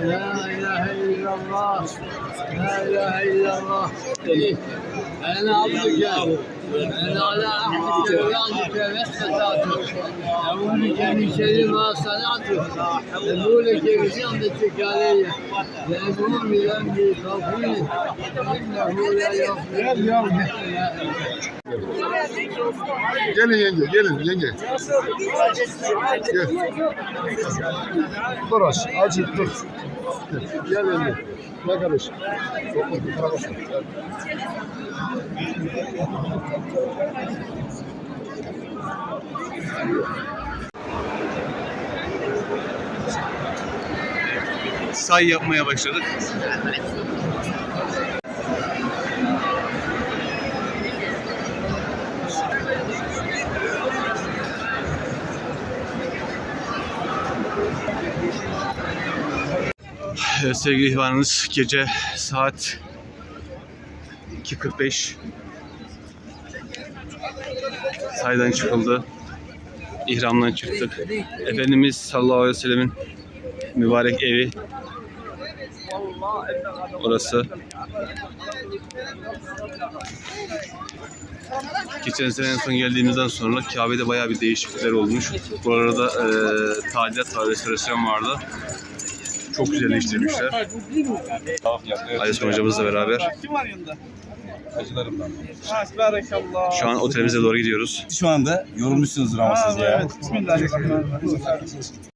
لا إله إلا الله. لا إله إلا الله. إيه؟ أنا عبدك أنا على عهدك ووعدك ما استطعت أعوذ بك من شر ما صنعت أقول لك بنعمتك علي لأقوم بذنبي فاغفرني إنه لا يغفر Gelin yenge, gelin yenge. Gel. Dur aç, acı dur. Gel, gel yenge. Gel kardeşim. Dokun, bu tarafa sok. Gel. Say yapmaya başladık. Sevgili ihvanımız gece saat 2.45 saydan çıkıldı. İhramdan çıktık. Efendimiz sallallahu aleyhi ve sellemin mübarek evi orası. Geçen sene en son geldiğimizden sonra Kabe'de bayağı bir değişiklikler olmuş. Bu arada e, tadilat ve restorasyon vardı. Çok güzelleştirmişler. Aysun hocamızla beraber. Kim var yanında? Şu an otelimize doğru gidiyoruz. Şu anda yorulmuşsunuzdur ama siz ya. Evet, Bismillahirrahmanirrahim.